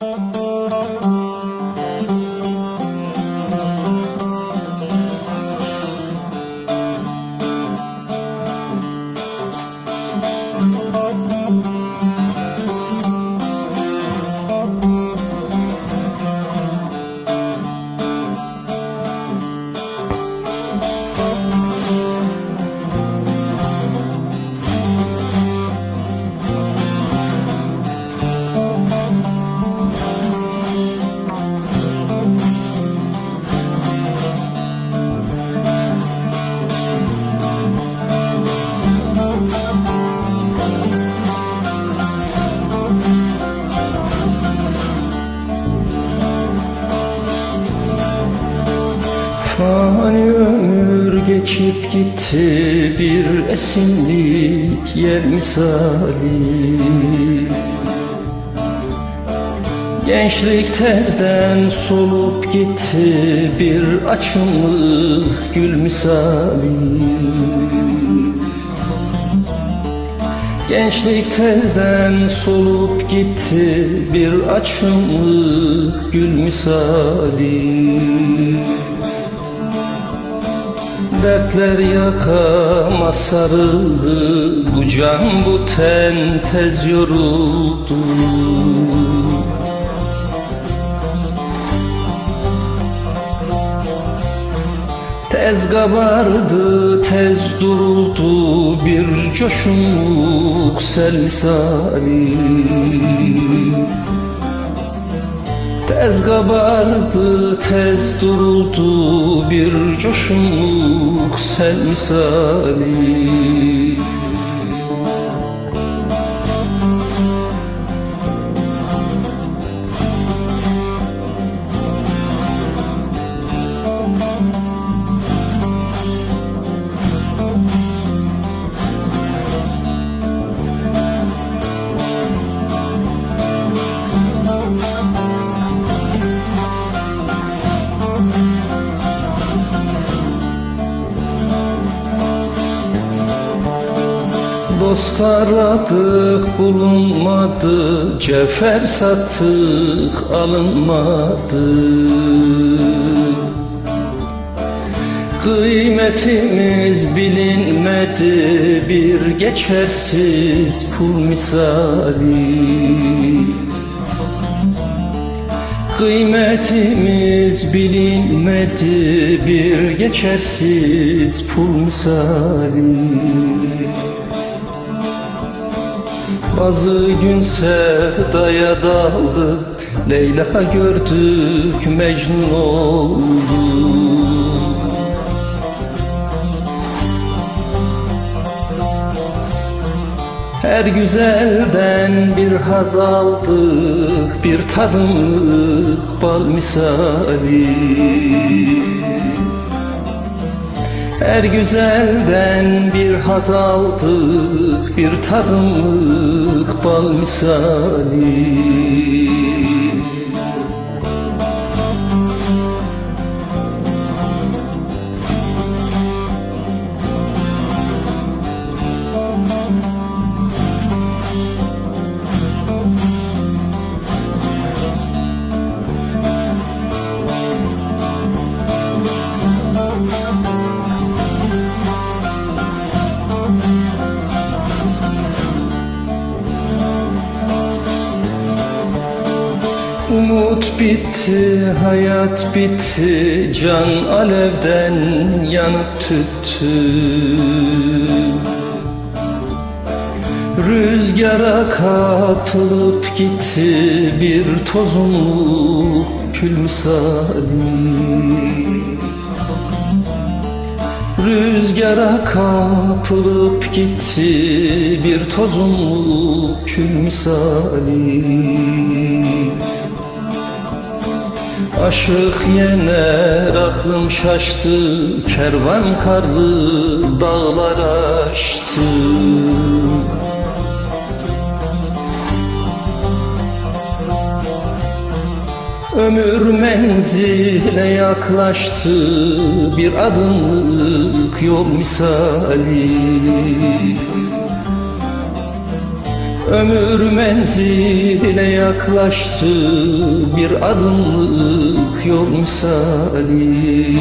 Oh. Fani ömür geçip gitti bir esinlik yer misali. Gençlik tezden solup gitti bir açımlık gül misali. Gençlik tezden solup gitti bir açımlık gül misali Dertler yakama sarıldı Bu can bu ten tez yoruldu. Tez kabardı, tez duruldu Bir coşunluk sel misali Tez kabardı, tez duruldu Bir coşunluk sel misali Dost aradık bulunmadı Cefer sattık alınmadı. Kıymetimiz bilinmedi Bir geçersiz pul misali. Kıymetimiz bilinmedi Bir geçersiz pul misali bazı gün sevdaya daldık Leyla gördük Mecnun olduk. Her güzelden bir haz aldık Bir tadımlık bal misali her güzelden bir haz aldık Bir tadımlık bal misali Umut bitti, hayat bitti Can alevden yanıp tüttü. Rüzgara kapılıp gitti Bir tozunluk kül misali Rüzgara kapılıp gitti Bir tozunluk kül misali Aşık yener aklım şaştı Kervan karlı dağlar aştı. Ömür menzile yaklaştı Bir adımlık yol misali Ömür menzile yaklaştı Bir adımlık yol misali